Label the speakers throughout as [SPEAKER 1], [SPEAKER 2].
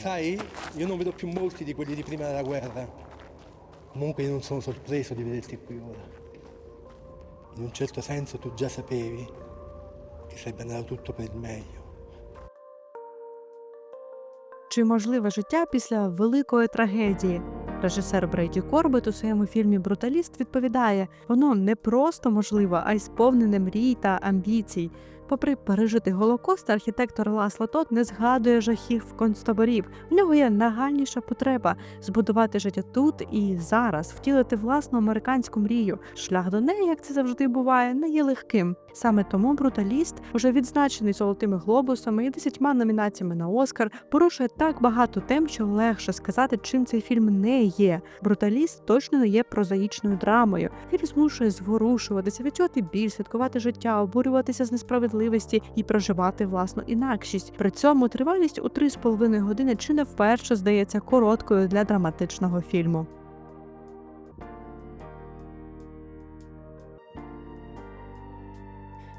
[SPEAKER 1] Sai, io non vedo più molti di quelli di prima della guerra. Comunque io non sono sorpreso di vederti qui ora. In un certo senso tu già sapevi che sarebbe andato tutto per il meglio.
[SPEAKER 2] Чи можливе життя після великої трагедії? Режисер Брейді Корбет у своєму фільмі Бруталіст відповідає: воно не просто можливе, а й сповнене мрій та амбіцій. Попри пережитий голокост, архітектор Ласло Тот не згадує жахів концтаборів. В нього є нагальніша потреба збудувати життя тут і зараз, втілити власну американську мрію. Шлях до неї, як це завжди буває, не є легким. Саме тому бруталіст, уже відзначений золотими глобусами і десятьма номінаціями на Оскар, порушує так багато тем, що легше сказати, чим цей фільм не є. Бруталіст точно не є прозаїчною драмою. Фільм змушує зворушуватися, відчувати біль, святкувати життя, обурюватися з несправедливості і проживати власну інакшість. При цьому тривалість у 3,5 години чи не вперше здається короткою для драматичного фільму.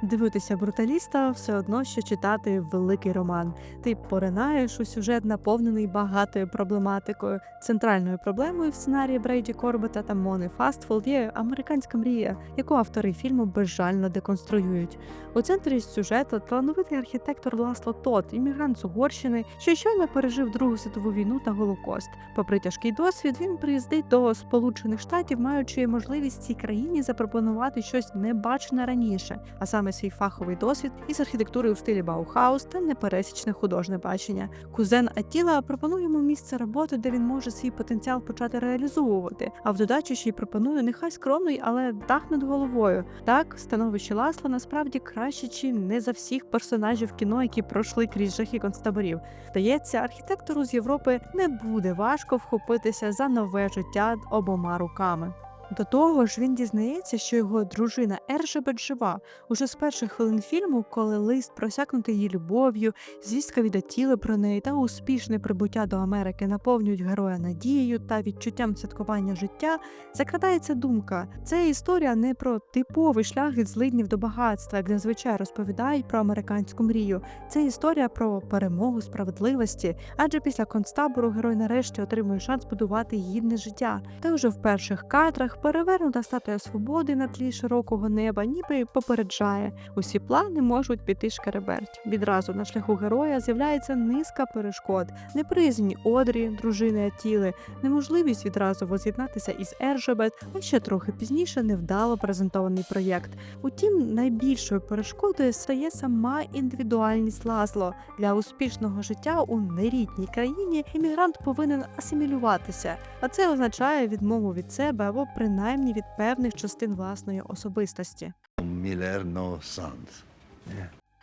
[SPEAKER 2] Дивитися бруталіста все одно, що читати великий роман. Ти поринаєш у сюжет, наповнений багатою проблематикою. Центральною проблемою в сценарії Брейді Корбета та Мони Фастфолд є американська мрія, яку автори фільму безжально деконструюють. У центрі сюжету талановитий архітектор Ласло Тот, іммігрант з Угорщини, що щойно пережив Другу світову війну та Голокост. Попри тяжкий досвід, він приїздить до Сполучених Штатів, маючи можливість цій країні запропонувати щось небачене раніше, а саме свій фаховий досвід із архітектури у стилі Баухаус та непересічне художне бачення. Кузен Атіла пропонує йому місце роботи, де він може свій потенціал почати реалізовувати. А в додачу ще й пропонує нехай скромний, але дах над головою. Так, становище Ласла насправді краще, чи не за всіх персонажів кіно, які пройшли крізь жахи концтаборів. Здається, архітектору з Європи не буде важко вхопитися за нове життя обома руками. До того ж, він дізнається, що його дружина Ержебет жива. Уже з перших хвилин фільму, коли лист просякнутий її любов'ю, звістка від Атіли про неї та успішне прибуття до Америки наповнюють героя надією та відчуттям святкування життя, закрадається думка. Це історія не про типовий шлях від злиднів до багатства, як зазвичай розповідають про американську мрію. Це історія про перемогу справедливості, адже після концтабору герой нарешті отримує шанс будувати гідне життя. Та вже в перших кадрах перевернута статуя свободи на тлі широкого неба, ніби попереджає. Усі плани можуть піти шкереберть. Відразу на шляху героя з'являється низка перешкод, неприязні одрі, дружини Атіли, неможливість відразу воз'єднатися із Ержебет, а ще трохи пізніше невдало презентований проєкт. Утім, найбільшою перешкодою стає сама індивідуальність Лазло. Для успішного життя у нерідній країні іммігрант повинен асимілюватися, а це означає відмову від себе або принаймні від певних частин власної особистості.
[SPEAKER 3] Мілерно sons.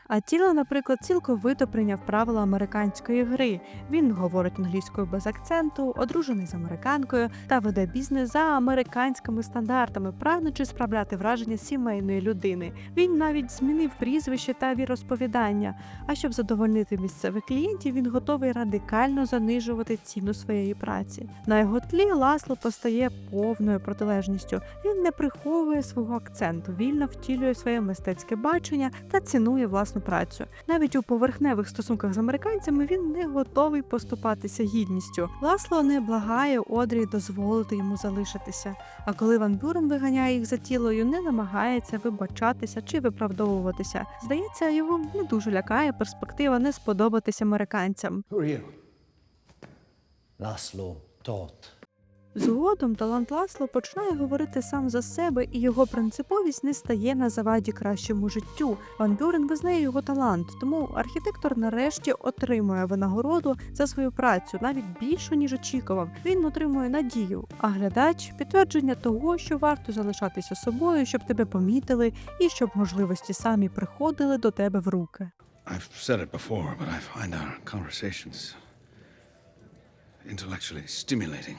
[SPEAKER 2] А тіло, наприклад, цілковито прийняв правила американської гри. Він говорить англійською без акценту, одружений з американкою та веде бізнес за американськими стандартами, прагнучи справляти враження сімейної людини. Він навіть змінив прізвище та віросповідання. А щоб задовольнити місцевих клієнтів, він готовий радикально занижувати ціну своєї праці. На його тлі Ласло постає повною протилежністю. Він не приховує свого акценту, вільно втілює своє мистецьке бачення та цінує власну працю. Навіть у поверхневих стосунках з американцями він не готовий поступатися гідністю. Ласло не благає Одрі дозволити йому залишитися. А коли Ван Бюрен виганяє їх за тілою, не намагається вибачатися чи виправдовуватися. Здається, його не дуже лякає перспектива не сподобатись американцям.
[SPEAKER 4] Laszlo Toth.
[SPEAKER 2] Згодом талант Ласло починає говорити сам за себе, і його принциповість не стає на заваді кращому життю. Ван Бюрен визнає його талант, тому архітектор нарешті отримує винагороду за свою працю, навіть більшу ніж очікував. Він отримує надію, а глядач підтвердження того, що варто залишатися собою, щоб тебе помітили, і щоб можливості самі приходили до тебе в руки.
[SPEAKER 3] I've said it before, but I find our conversations intellectually stimulating.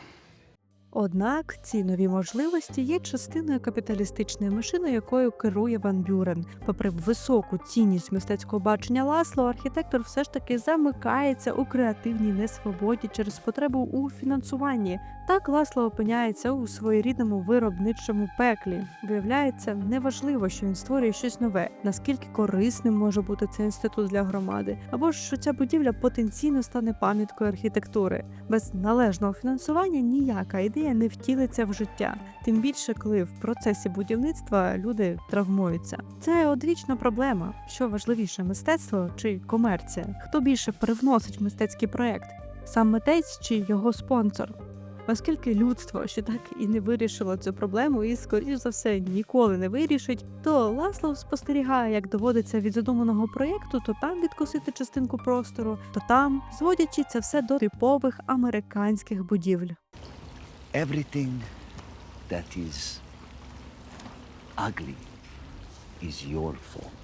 [SPEAKER 2] Однак ці нові можливості є частиною капіталістичної машини, якою керує Ван Бюрен. Попри високу цінність мистецького бачення Ласло, архітектор все ж таки замикається у креативній несвободі через потребу у фінансуванні. Так Ласло опиняється у своєрідному виробничому пеклі. Виявляється, неважливо, що він створює щось нове, наскільки корисним може бути цей інститут для громади, або що ця будівля потенційно стане пам'яткою архітектури. Без належного фінансування ніяка ідея не втілиться в життя. Тим більше, коли в процесі будівництва люди травмуються. Це одвічна проблема. Що важливіше, мистецтво чи комерція? Хто більше привносить мистецький проект? Сам митець чи його спонсор? Оскільки людство ще так і не вирішило цю проблему, і, скоріш за все, ніколи не вирішить, то Ласлов спостерігає, як доводиться від задуманого проєкту то там відкусити частинку простору, то там, зводячи це все до типових американських будівель.
[SPEAKER 3] Everything that is ugly is your fault.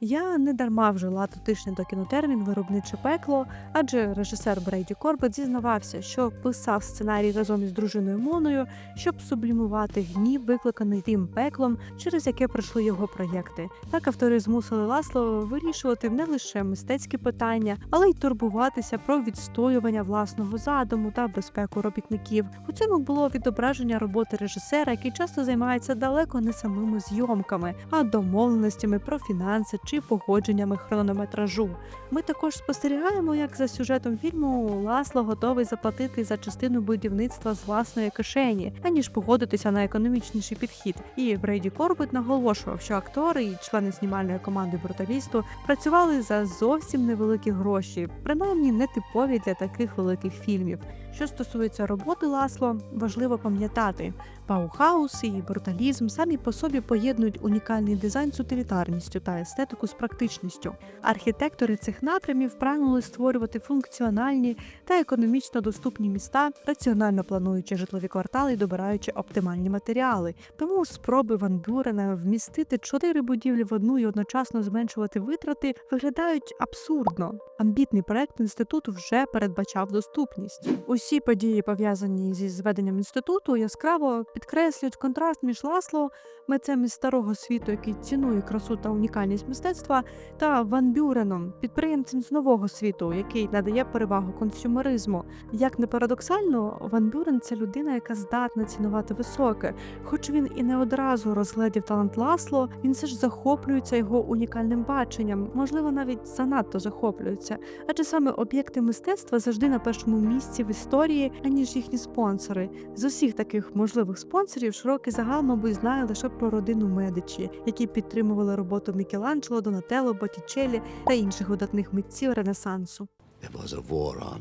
[SPEAKER 2] Я не дарма вжила тутишній до кінотермін виробниче пекло, адже режисер Брейді Корбет зізнавався, що писав сценарій разом із дружиною Моною, щоб сублімувати гнів, викликаний тим пеклом, через яке пройшли його проєкти. Так автори змусили Ласло вирішувати не лише мистецькі питання, але й турбуватися про відстоювання власного задуму та безпеку робітників. У цьому було відображення роботи режисера, який часто займається далеко не самими зйомками, а домовленостями про фінанси чи погодженнями хронометражу. Ми також спостерігаємо, як за сюжетом фільму Ласло готовий заплатити за частину будівництва з власної кишені, аніж погодитися на економічніший підхід. І Брейді Корбет наголошував, що актори і члени знімальної команди бруталісту працювали за зовсім невеликі гроші, принаймні не типові для таких великих фільмів. Що стосується роботи Ласло, важливо пам'ятати, Баухаус і бруталізм самі по собі поєднують унікальний дизайн з утилітарністю та естетику з практичністю. Архітектори цих напрямів прагнули створювати функціональні та економічно доступні міста, раціонально плануючи житлові квартали і добираючи оптимальні матеріали. Тому спроби Ван Бюрена вмістити чотири будівлі в одну і одночасно зменшувати витрати виглядають абсурдно. Амбітний проект інституту вже передбачав доступність. Усі події, пов'язані зі зведенням інституту, яскраво підкреслюють контраст між Ласло, митцем із старого світу, який цінує красу та унікальність мистецтва, та Ван Бюреном, підприємцем з нового світу, який надає перевагу консюмеризму. Як не парадоксально, Ван Бюрен це людина, яка здатна цінувати високе. Хоч він і не одразу розглядів талант Ласло, він все ж захоплюється його унікальним баченням, можливо, навіть занадто захоплюється. Адже саме об'єкти мистецтва завжди на першому місці в історії, аніж їхні спонсори. З усіх таких можливих спонсорів широкий загал, мабуть, знає лише про родину Медичі, які підтримували роботу Мікеланджело, Донателло, Боттічеллі та інших видатних митців Ренесансу.
[SPEAKER 3] There was a war on.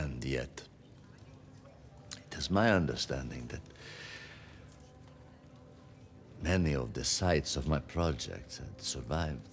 [SPEAKER 3] And yet, it is my understanding that many of the sites of my projects had survived.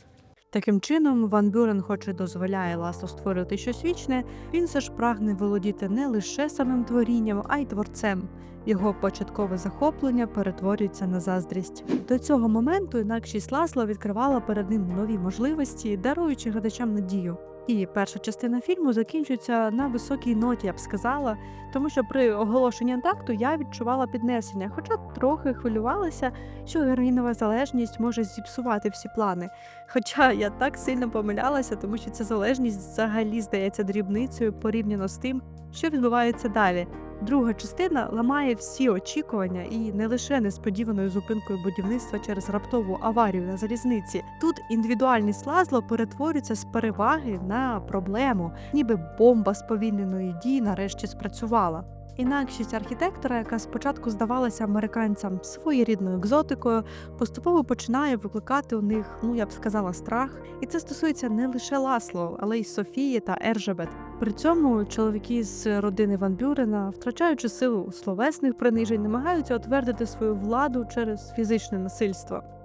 [SPEAKER 2] Таким чином, Ван Бюрен, хоч і дозволяє Ласло створити щось вічне, він все ж прагне володіти не лише самим творінням, а й творцем. Його початкове захоплення перетворюється на заздрість. До цього моменту інакшість Ласло відкривала перед ним нові можливості, даруючи глядачам надію. І перша частина фільму закінчується на високій ноті, я б сказала, тому що при оголошенні антакту я відчувала піднесення, хоча трохи хвилювалася, що героїнова залежність може зіпсувати всі плани. Хоча я так сильно помилялася, тому що ця залежність взагалі здається дрібницею порівняно з тим, що відбувається далі. Друга частина ламає всі очікування і не лише несподіваною зупинкою будівництва через раптову аварію на залізниці. Тут індивідуальність Лазло перетворюється з переваги на проблему, ніби бомба сповільненої дії нарешті спрацювала. Інакшість архітектора, яка спочатку здавалася американцям своєрідною екзотикою, поступово починає викликати у них, ну я б сказала, страх. І це стосується не лише Ласло, але й Софії та Ержебет. При цьому чоловіки з родини Ван Бюрена, втрачаючи силу словесних принижень, намагаються утвердити свою владу через фізичне насильство.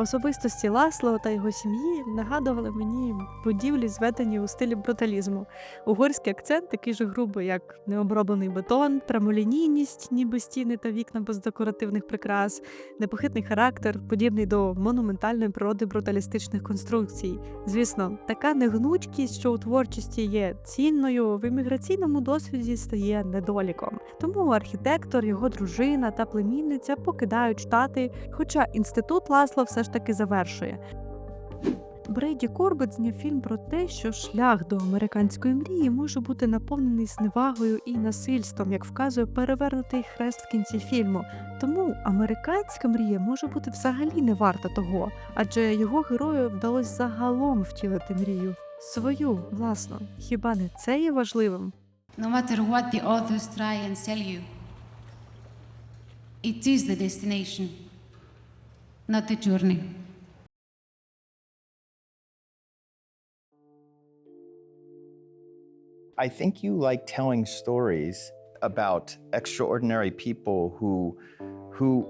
[SPEAKER 2] Особистості Ласло та його сім'ї нагадували мені будівлі, зведені у стилі бруталізму. Угорський акцент такий же грубий, як необроблений бетон, прямолінійність, ніби стіни та вікна без декоративних прикрас, непохитний характер, подібний до монументальної природи бруталістичних конструкцій. Звісно, така негнучкість, що у творчості є цінною, в імміграційному досвіді стає недоліком. Тому архітектор, його дружина та племінниця покидають штати, хоча інститут Ласло все ж таки завершує. Брейді Корбет зняв фільм про те, що шлях до американської мрії може бути наповнений зневагою і насильством, як вказує перевернутий хрест в кінці фільму. Тому американська мрія може бути взагалі не варта того, адже його герою вдалося загалом втілити мрію свою власну. Хіба не це є важливим?
[SPEAKER 4] No matter what the authors try and sell you, it is the destination, not the journey.
[SPEAKER 5] I think you like telling stories about extraordinary people who who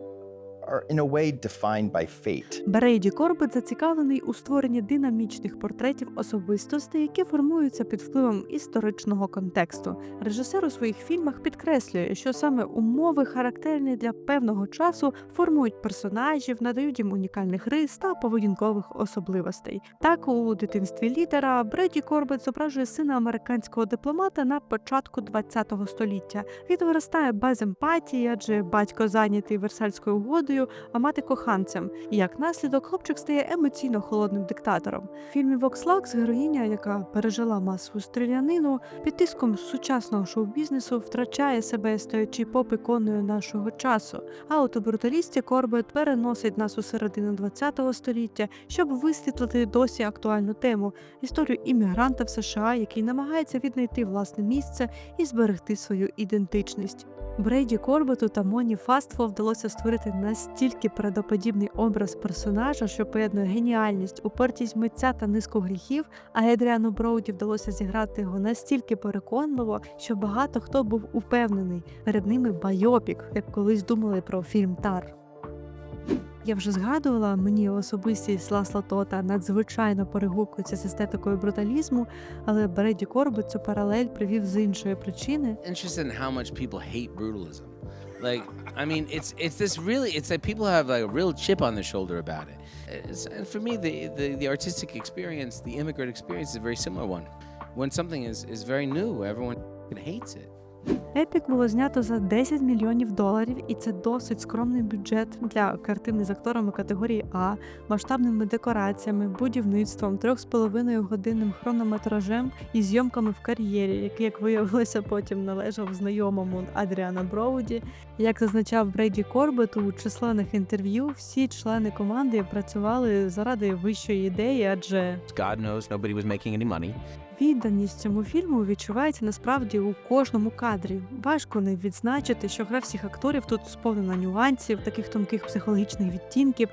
[SPEAKER 5] are in a way defined by fate.
[SPEAKER 2] Брейді Корбет зацікавлений у створенні динамічних портретів особистостей, які формуються під впливом історичного контексту. Режисер у своїх фільмах підкреслює, що саме умови, характерні для певного часу, формують персонажів, надають їм унікальних рис та поведінкових особливостей. Так, у дитинстві лідера Бреді Корбет зображує сина американського дипломата на початку ХХ століття. Він виростає без емпатії, адже батько зайнятий Версальською угодою, а мати коханцем. І як наслідок хлопчик стає емоційно холодним диктатором. В фільмі Вокслакс героїня, яка пережила масову стрілянину, під тиском сучасного шоу-бізнесу втрачає себе, стаючи поп-іконою нашого часу. А от у бруталісті Корбет переносить нас у середину ХХ століття, щоб висвітлити досі актуальну тему історію іммігранта в США, який намагається віднайти власне місце і зберегти свою ідентичність. Брейді Корбету та Моні Фастфо вдалося створити настільки предоподібний образ персонажа, що поєднує геніальність, упертість митця та низку гріхів. А Едріану Броуді вдалося зіграти його настільки переконливо, що багато хто був упевнений перед ними байопік, як колись думали про фільм Тар. Я вже згадувала, мені особистість Ласла Тота надзвичайно перегукується з естетикою бруталізму, але Бреді Корбет цю паралель привів з іншої причини.
[SPEAKER 6] interested how much people hate brutalism. Like, I mean, it's it's this really it's like people have like a real chip on their shoulder about it. It's, and for me, the, the the artistic experience, the immigrant experience, is a very similar one. When something is is very new, everyone hates it.
[SPEAKER 2] Епік було знято за 10 мільйонів доларів, і це досить скромний бюджет для картини з акторами категорії А, масштабними декораціями, будівництвом, трьох з половиною годинним хронометражем і зйомками в кар'єрі, який, як виявилося, потім належав знайомому Адріана Броуді. Як зазначав Брейді Корбет у численних інтерв'ю, всі члени команди працювали заради вищої ідеї, адже
[SPEAKER 7] God knows nobody was making any money.
[SPEAKER 2] Відданість цьому фільму відчувається насправді у кожному кадрі. Важко не відзначити, що гра всіх акторів тут сповнена нюансів, таких тонких психологічних відтінків.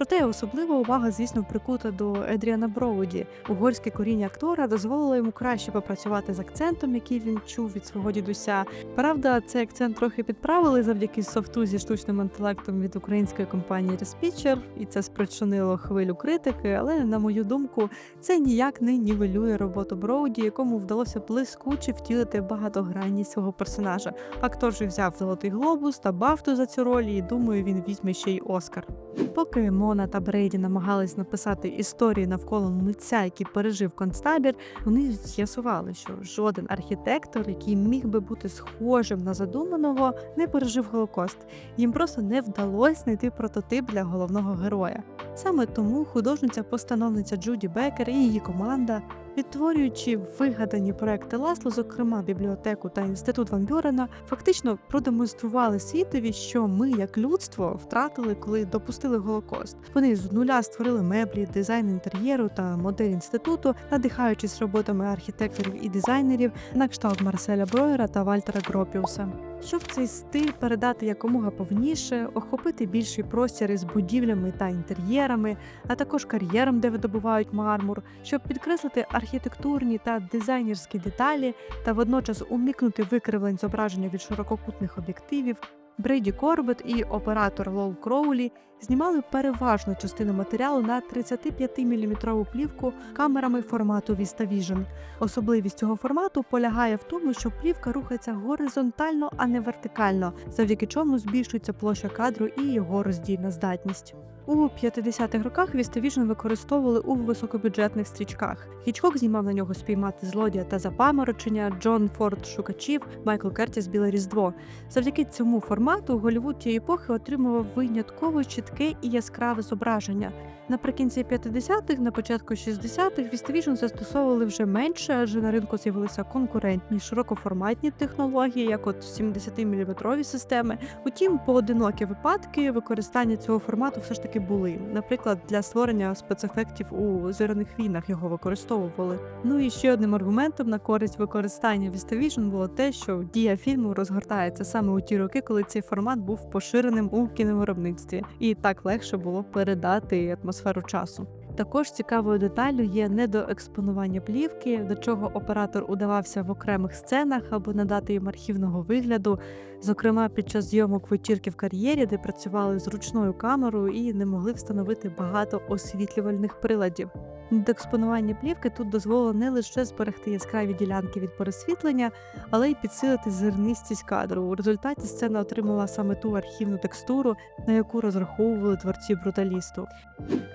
[SPEAKER 2] Проте особлива увага, звісно, прикута до Едріана Броуді. Угорське коріння актора дозволило йому краще попрацювати з акцентом, який він чув від свого дідуся. Правда, цей акцент трохи підправили завдяки софту зі штучним інтелектом від української компанії Reспitcher, і це спричинило хвилю критики. Але на мою думку, це ніяк не нівелює роботу Броуді, якому вдалося блискуче втілити багатогранність свого персонажа. Актор же взяв золотий глобус та бафту за цю роль, і думаю, він візьме ще й Оскар. Поки Мона та Брейді намагались написати історії навколо митця, який пережив концтабір, вони з'ясували, що жоден архітектор, який міг би бути схожим на задуманого, не пережив Голокост. Їм просто не вдалося знайти прототип для головного героя. Саме тому художниця-постановниця Джуді Бекер і її команда, відтворюючи вигадані проекти Ласло, зокрема бібліотеку та інститут Ван Бюрена, фактично продемонстрували світові, що ми, як людство, втратили, коли допустили Голокост. Вони з нуля створили меблі, дизайн інтер'єру та модель інституту, надихаючись роботами архітекторів і дизайнерів на кшталт Марселя Броєра та Вальтера Гропіуса. Щоб цей стиль передати якомога повніше, охопити більший простір із будівлями та інтер'єрами, а також кар'єром, де видобувають мармур, щоб підкреслити архітектурні та дизайнерські деталі та водночас уникнути викривлень зображення від ширококутних об'єктивів. Брейді Корбет і оператор Лол Кроулі знімали переважну частину матеріалу на 35-мм плівку камерами формату VistaVision. Особливість цього формату полягає в тому, що плівка рухається горизонтально, а не вертикально, завдяки чому збільшується площа кадру і його роздільна здатність. У 50-х роках VistaVision використовували у високобюджетних стрічках. Хічкок знімав на нього спіймати злодія та запаморочення, Джон Форд Шукачів, Майкл Кертіс Біле Різдво. Завдяки цьому формату Голлівуд тієї епохи отримував винятково чітке і яскраве зображення. Наприкінці 50-х, на початку 60-х VistaVision застосовували вже менше, адже на ринку з'явилися конкурентні широкоформатні технології, як от 70-мм системи. Утім, поодинокі випадки використання цього формату все ж таки були. Наприклад, для створення спецефектів у зоряних війнах його використовували. Ну і ще одним аргументом на користь використання VistaVision було те, що дія фільму розгортається саме у ті роки, коли цей формат був поширеним у кіновиробництві, і так легше було передати атмосферу часу. Також цікавою деталлю є недоекспонування плівки, до чого оператор удавався в окремих сценах, аби надати їм архівного вигляду. Зокрема, під час зйомок вечірки в кар'єрі, де працювали з ручною камерою і не могли встановити багато освітлювальних приладів. Недоекспонування плівки тут дозволило не лише зберегти яскраві ділянки від пересвітлення, але й підсилити зернистість кадру. У результаті сцена отримала саме ту архівну текстуру, на яку розраховували творці бруталісту.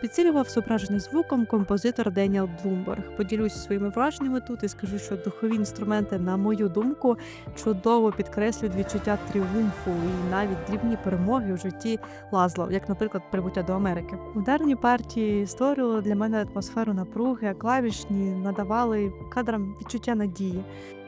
[SPEAKER 2] Підсилював зображення звуком композитор Деніел Блумберг. Поділюсь своїми враженнями тут і скажу, що духові інструменти, на мою думку, чудово підкреслюють відчуття тріумфу і навіть дрібні перемоги в житті Лазло, як, наприклад, прибуття до Америки. Ударні партії створювали для мене атмосферу напруги, а клавішні надавали кадрам відчуття надії.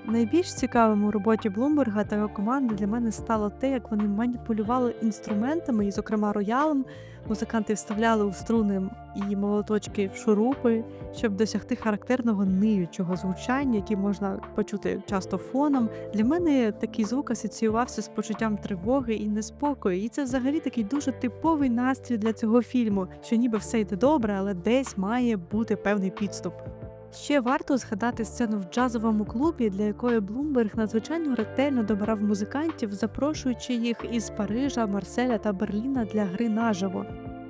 [SPEAKER 2] Найбільш цікавим у роботі Блумберга та його команди для мене стало те, як вони маніпулювали інструментами, і, зокрема, роялом. Музиканти вставляли у струни і молоточки в шурупи, щоб досягти характерного ниючого звучання, яке можна почути часто фоном. Для мене такий звук асоціювався з почуттям тривоги і неспокою. І це взагалі такий дуже типовий настрій для цього фільму, що ніби все йде добре, але десь має бути певний підступ. Ще варто згадати сцену в джазовому клубі, для якої Блумберг надзвичайно ретельно добирав музикантів, запрошуючи їх із Парижа, Марселя та Берліна для гри наживо.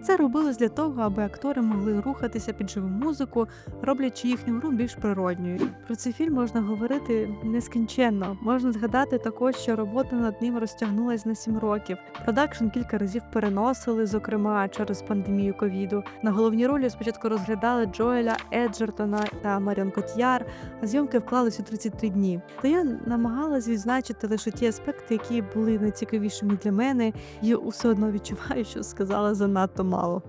[SPEAKER 2] Це робилось для того, аби актори могли рухатися під живу музику, роблячи їхню гру більш природньою. Про цей фільм можна говорити нескінченно. Можна згадати також, що робота над ним розтягнулась на сім років. Продакшн кілька разів переносили, зокрема через пандемію ковіду. На головні ролі спочатку розглядали Джоеля Еджертона та Маріон Котьяр, а зйомки вклались у 33 дні. Та я намагалась відзначити лише ті аспекти, які були найцікавішими для мене, і все одно відчуваю, що сказала занадто мало.